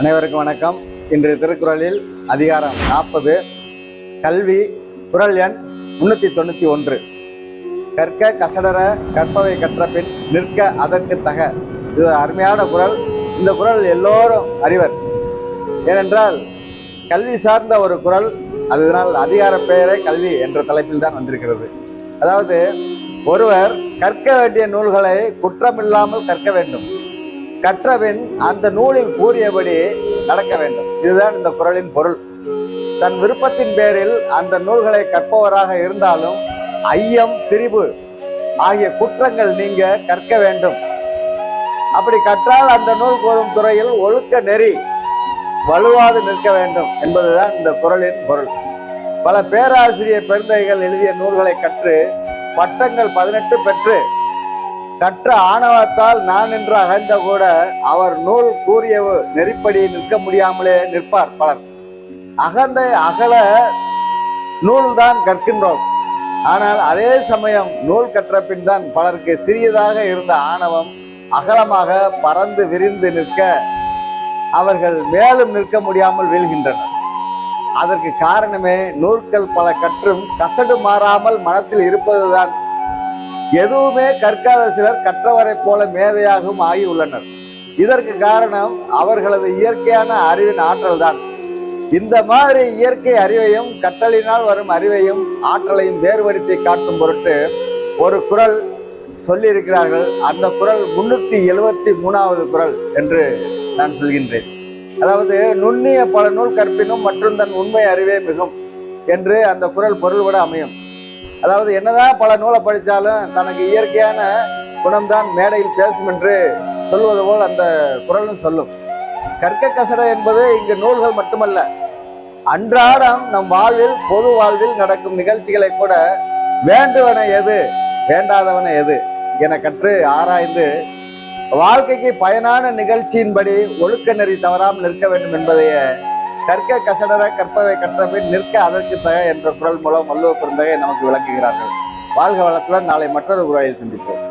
அனைவருக்கும் வணக்கம். இன்றைய திருக்குறளில் அதிகாரம் நாற்பது. கல்வி குறள் எண் முன்னூற்றி தொண்ணூற்றி ஒன்று. கற்க கசடர கற்பவை கற்ற பின் நிற்க அதற்கு தக. இது அருமையான குரல். இந்த குறள் எல்லோரும் அறிவர். ஏனென்றால் கல்வி சார்ந்த ஒரு குறள் அதனால் அதிகார பெயரே கல்வி என்ற தலைப்பில் தான் வந்திருக்கிறது. அதாவது ஒருவர் கற்க வேண்டிய நூல்களை குற்றமில்லாமல் கற்க வேண்டும். கற்றபின் அந்த நூலில் கூறியபடி நடக்க வேண்டும். இதுதான் இந்த குரலின் பொருள். தன் விருப்பத்தின் பேரில் அந்த நூல்களை கற்பவராக இருந்தாலும் ஐயம் திரிபு ஆகிய குற்றங்கள் நீங்க கற்க வேண்டும். அப்படி கற்றால் அந்த நூல் கூறும் துறையில் ஒழுக்க நெறி வலுவாது நிற்க வேண்டும் என்பதுதான் இந்த குரலின் பொருள். பல பேராசிரியர் பெருந்தைகள் எழுதிய நூல்களை கற்று பட்டங்கள் பதினெட்டு பெற்று கற்ற ஆணவத்தால் நான் என்று அகழ்ந்த கூட அவர் நூல் கூறிய நெறிப்படி நிற்க முடியாமலே நிற்பார் பலர். அகந்தை அகல நூல்தான் கற்கின்றோம். ஆனால் அதே சமயம் நூல் கற்ற பின் தான் பலருக்கு சிறியதாக இருந்த ஆணவம் அகலமாக பறந்து விரிந்து நிற்க அவர்கள் மேலும் நிற்க முடியாமல் வீழ்கின்றனர். அதற்கு காரணமே நூற்கள் பல கற்றும் கசடு மாறாமல் மனத்தில் இருப்பதுதான் எதுவுமே கற்காத சிலர் கற்றவரைப் போல மேதையாகவும் ஆகியுள்ளனர். இதற்கு காரணம் அவர்களது இயற்கையான அறிவின் ஆற்றல் தான் இந்த மாதிரி இயற்கை அறிவையும் கற்றலினால் வரும் அறிவையும் ஆற்றலையும் வேறுபடுத்தி காட்டும் பொருட்டு ஒரு குறள் சொல்லியிருக்கிறார்கள். அந்த குரல் முன்னூத்தி எழுபத்தி மூணாவது குரல் என்று நான் சொல்கின்றேன். அதாவது நுண்ணிய பல நூல் கற்பினும் மற்றும் தன் உண்மை அறிவே மிகும் என்று அந்த குரல் பொருள்பட அமையும். அதாவது என்னதான் பல நூலை படித்தாலும் தனக்கு இயற்கையான குணம்தான் மேடையில் பேசும் என்று சொல்வது போல் அந்த குரலும் சொல்லும். கற்க கசட என்பது இங்கு நூல்கள் மட்டுமல்ல. அன்றாடம் நம் வாழ்வில் பொது வாழ்வில் நடக்கும் நிகழ்ச்சிகளை கூட வேண்டுவன எது வேண்டாதவன எது என கற்று ஆராய்ந்து வாழ்க்கைக்கு பயனான நிகழ்ச்சியின்படி ஒழுக்க நெறி தவறாமல் நிற்க வேண்டும் என்பதையே கற்க கசடர கற்பவை கற்றபின் நிற்க அதற்கு தக என்ற குரல் மூலம் வள்ளுவ பெருந்தகை நமக்கு விளக்குகிறார்கள். வாழ்க வளத்துடன் நாளை மற்றொரு குரலில் சந்திப்போம்.